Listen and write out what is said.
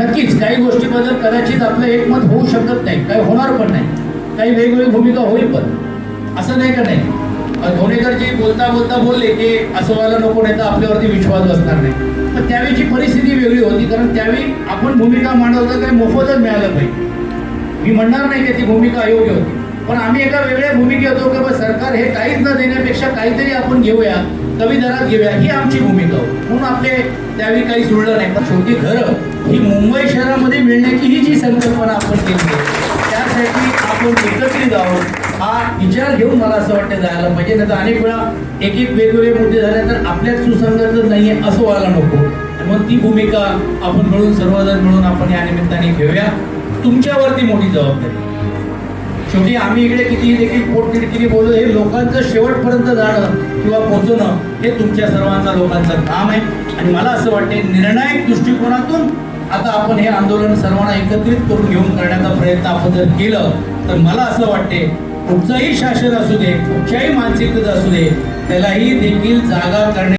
नक्कीच काही गोष्टीबद्दल कदाचित आपलं एकमत होऊ शकत नाही. काही होणार पण नाही. काही वेगवेगळी भूमिका होईल पण. असं नाही का नाही? अ, धोणेकरजी बोलता बोलता बोलले की असं व्हायला नको नाही तर आपल्यावरती विश्वास बसणार नाही. पण त्यावेळीची परिस्थिती वेगळी होती कारण त्यावेळी आपण भूमिका मांडवता काही मोफतच मिळालं पाहिजे मी म्हणणार नाही की ती भूमिका अयोग्य होती. पण आम्ही एका वेगळ्या भूमिकेत होतो की सरकार हे काहीच न देण्यापेक्षा काहीतरी आपण घेऊया. कमी दरात घेऊया. ही आमची भूमिका. होती म्हणून आपले त्यावेळी काही जुळलं नाही. पण शेवटी घरं ही मुंबई शहरामध्ये मिळण्याची ही जी संकल्पना आपण केली आहे, त्यासाठी आपण एकत्रित आहोत. हा विचार घेऊन मला असं वाटतं जायला पाहिजे. नाही तर अनेक वेळा एक एक वेगवेगळे मुद्दे झाले तर आपल्यात सुसंगत नाही आहे असं व्हायला नको. मग ती भूमिका आपण मिळून सर्वजण मिळून आपण या निमित्ताने घेऊया. तुमच्यावरती मोठी जबाबदारी शेवटी आम्ही इकडे किती देखील पोटतिडकीने बोलू हे लोकांचं शेवटपर्यंत जाणं किंवा पोहोचणं हे तुमच्या सर्वांचा लोकांचं काम आहे. आणि मला असं वाटते निर्णायक दृष्टिकोनातून आता आपण हे आंदोलन सर्वांना एकत्रित करून घेऊन करण्याचा प्रयत्न आपण जर केलं तर मला असं वाटते कुठचंही शासन असू दे कुठच्याही मानसिकता असू दे त्यालाही देखील जागा करणे